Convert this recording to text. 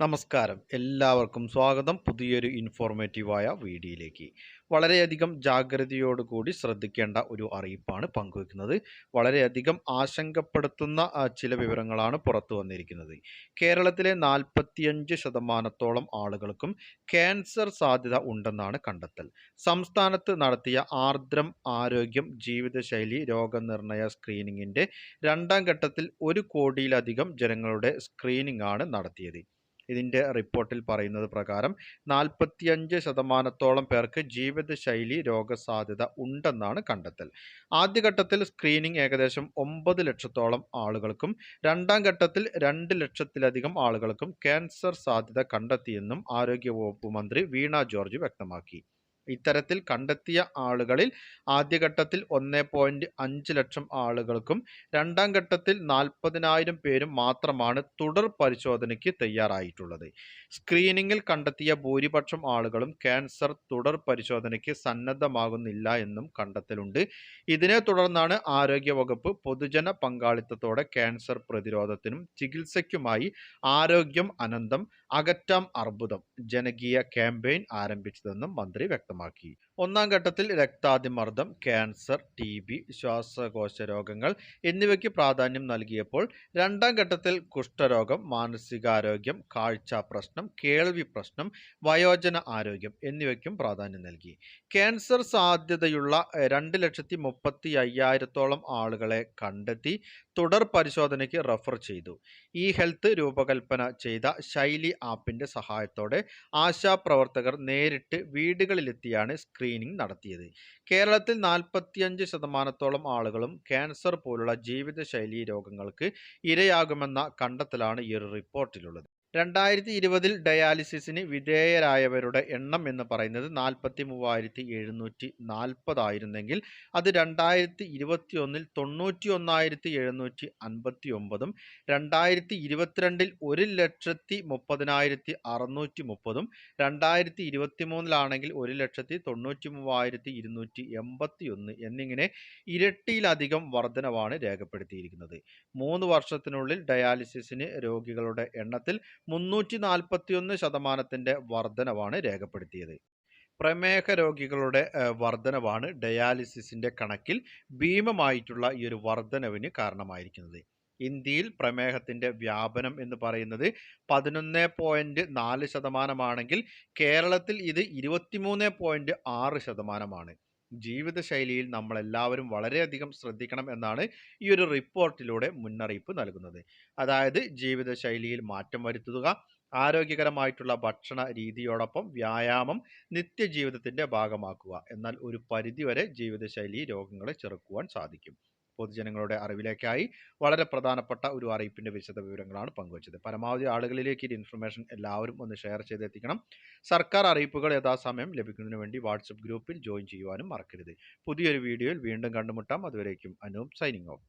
നമസ്കാരം. എല്ലാവർക്കും സ്വാഗതം. പുതിയൊരു ഇൻഫോർമേറ്റീവായ വീഡിയോയിലേക്ക്. വളരെയധികം ജാഗ്രതയോടുകൂടി ശ്രദ്ധിക്കേണ്ട ഒരു അറിയിപ്പാണ് പങ്കുവെക്കുന്നത്. വളരെയധികം ആശങ്കപ്പെടുത്തുന്ന ചില വിവരങ്ങളാണ് പുറത്തു വന്നിരിക്കുന്നത്. കേരളത്തിലെ നാൽപ്പത്തിയഞ്ച് ശതമാനത്തോളം ആളുകൾക്കും ക്യാൻസർ സാധ്യത ഉണ്ടെന്നാണ് കണ്ടെത്തൽ. സംസ്ഥാനത്ത് നടത്തിയ ആർദ്രം ആരോഗ്യം ജീവിതശൈലി രോഗനിർണയ സ്ക്രീനിങ്ങിന്റെ രണ്ടാം ഘട്ടത്തിൽ ഒരു കോടിയിലധികം ജനങ്ങളുടെ സ്ക്രീനിംഗ് ആണ് നടത്തിയത്. ഇതിന്റെ റിപ്പോർട്ടിൽ പറയുന്നത് പ്രകാരം നാൽപ്പത്തിയഞ്ച് ശതമാനത്തോളം പേർക്ക് ജീവിതശൈലി രോഗസാധ്യത ഉണ്ടെന്നാണ് കണ്ടെത്തൽ. ആദ്യഘട്ടത്തിൽ സ്ക്രീനിംഗ് ഏകദേശം ഒമ്പത് ലക്ഷത്തോളം ആളുകൾക്കും രണ്ടാം ഘട്ടത്തിൽ രണ്ട് ലക്ഷത്തിലധികം ആളുകൾക്കും ക്യാൻസർ സാധ്യത കണ്ടെത്തിയെന്നും ആരോഗ്യവകുപ്പ് മന്ത്രി വീണ ജോർജ് വ്യക്തമാക്കി. ഇത്തരത്തിൽ കണ്ടെത്തിയ ആളുകളിൽ ആദ്യഘട്ടത്തിൽ ഒന്ന് പോയിന്റ് അഞ്ച് ലക്ഷം ആളുകൾക്കും രണ്ടാം ഘട്ടത്തിൽ നാൽപ്പതിനായിരം പേരും മാത്രമാണ് തുടർ പരിശോധനയ്ക്ക് തയ്യാറായിട്ടുള്ളത്. സ്ക്രീനിങ്ങിൽ കണ്ടെത്തിയ ഭൂരിപക്ഷം ആളുകളും ക്യാൻസർ തുടർ പരിശോധനയ്ക്ക് സന്നദ്ധമാകുന്നില്ല എന്നും കണ്ടെത്തലുണ്ട്. ഇതിനെ തുടർന്നാണ് ആരോഗ്യവകുപ്പ് പൊതുജന പങ്കാളിത്തത്തോടെ ക്യാൻസർ പ്രതിരോധത്തിനും ചികിത്സയ്ക്കുമായി ആരോഗ്യം അനന്തം അകറ്റാം അർബുദം ജനകീയ ക്യാമ്പയിൻ ആരംഭിച്ചതെന്നും മന്ത്രി വ്യക്തമാക്കി. aqui. ഒന്നാം ഘട്ടത്തിൽ രക്താതിമർദ്ദം ക്യാൻസർ ടി ബി ശ്വാസകോശ രോഗങ്ങൾ എന്നിവയ്ക്ക് പ്രാധാന്യം നൽകിയപ്പോൾ രണ്ടാം ഘട്ടത്തിൽ കുഷ്ഠരോഗം മാനസികാരോഗ്യം കാഴ്ച പ്രശ്നം കേൾവി പ്രശ്നം വയോജന ആരോഗ്യം എന്നിവയ്ക്കും പ്രാധാന്യം നൽകി. ക്യാൻസർ സാധ്യതയുള്ള രണ്ട് ലക്ഷത്തി മുപ്പത്തി അയ്യായിരത്തോളം ആളുകളെ കണ്ടെത്തി തുടർ പരിശോധനയ്ക്ക് റഫർ ചെയ്തു. ഇ ഹെൽത്ത് രൂപകൽപ്പന ചെയ്ത ശൈലി ആപ്പിന്റെ സഹായത്തോടെ ആശാപ്രവർത്തകർ നേരിട്ട് വീടുകളിലെത്തിയാണ് സ്ക്രീനിംഗ് നടത്തിയത്. കേരളത്തിൽ നാൽപ്പത്തിയഞ്ച് ശതമാനത്തോളം ആളുകളും ക്യാൻസർ പോലുള്ള ജീവിതശൈലി രോഗങ്ങൾക്ക് ഇരയാകുമെന്ന കണ്ടെത്തലാണ് ഈ ഒരു റിപ്പോർട്ടിലുള്ളത്. രണ്ടായിരത്തി ഇരുപതിൽ ഡയാലിസിസിന് വിധേയരായവരുടെ എണ്ണം എന്ന് പറയുന്നത് നാൽപ്പത്തി മൂവായിരത്തി എഴുന്നൂറ്റി നാൽപ്പതായിരുന്നെങ്കിൽ അത് രണ്ടായിരത്തി ഇരുപത്തി ഒന്നിൽ തൊണ്ണൂറ്റി ഒന്നായിരത്തി എഴുന്നൂറ്റി അൻപത്തി ഒമ്പതും രണ്ടായിരത്തി ഇരുപത്തിരണ്ടിൽ ഒരു ലക്ഷത്തി മുപ്പതിനായിരത്തി അറുന്നൂറ്റി മുപ്പതും രണ്ടായിരത്തി ഇരുപത്തി മൂന്നിലാണെങ്കിൽ ഒരു ലക്ഷത്തി തൊണ്ണൂറ്റി മൂവായിരത്തി ഇരുന്നൂറ്റി എൺപത്തി ഒന്ന് എന്നിങ്ങനെ ഇരട്ടിയിലധികം വർധനവാണ് രേഖപ്പെടുത്തിയിരിക്കുന്നത്. മൂന്ന് വർഷത്തിനുള്ളിൽ ഡയാലിസിസിന് രോഗികളുടെ എണ്ണത്തിൽ മുന്നൂറ്റി നാൽപ്പത്തിയൊന്ന് ശതമാനത്തിന്റെ വർധനവാണ് രേഖപ്പെടുത്തിയത്. പ്രമേഹ രോഗികളുടെ വർധനവാണ് ഡയാലിസിസിന്റെ കണക്കിൽ ഭീമമായിട്ടുള്ള ഈ ഒരു വർധനവിന് കാരണമായിരിക്കുന്നത്. ഇന്ത്യയിൽ പ്രമേഹത്തിന്റെ വ്യാപനം എന്ന് പറയുന്നത് പതിനൊന്ന് പോയിന്റ് നാല് ശതമാനമാണെങ്കിൽ കേരളത്തിൽ ഇത് ഇരുപത്തിമൂന്ന് പോയിന്റ് ആറ് ശതമാനമാണ്. ജീവിതശൈലിയിൽ നമ്മളെല്ലാവരും വളരെയധികം ശ്രദ്ധിക്കണം എന്നാണ് ഈ ഒരു റിപ്പോർട്ടിലൂടെ മുന്നറിയിപ്പ് നൽകുന്നത്. അതായത് ജീവിതശൈലിയിൽ മാറ്റം വരുത്തുക ആരോഗ്യകരമായിട്ടുള്ള ഭക്ഷണ രീതിയോടൊപ്പം വ്യായാമം നിത്യജീവിതത്തിന്റെ ഭാഗമാക്കുക. എന്നാൽ ഒരു പരിധിവരെ ജീവിതശൈലി രോഗങ്ങളെ ചെറുക്കുവാൻ സാധിക്കും. പൊതുജനങ്ങളുടെ അറിവിലേക്കായി വളരെ പ്രധാനപ്പെട്ട ഒരു അറിയിപ്പിന്റെ വിശദ വിവരങ്ങളാണ് പങ്കുവച്ചത്. പരമാവധി ആളുകളിലേക്ക് ഈ ഇൻഫർമേഷൻ എല്ലാവരും ഒന്ന് ഷെയർ ചെയ്തെത്തിക്കണം. സർക്കാർ അറിയിപ്പുകൾ യഥാസമയം ലഭിക്കുന്നതിന് വേണ്ടി വാട്സപ്പ് ഗ്രൂപ്പിൽ ജോയിൻ ചെയ്യുവാനും മറക്കരുത്. പുതിയൊരു വീഡിയോയിൽ വീണ്ടും കണ്ടുമുട്ടാം. അതുവരേക്കും അനൂപ് സൈനിങ് ഓഫ്.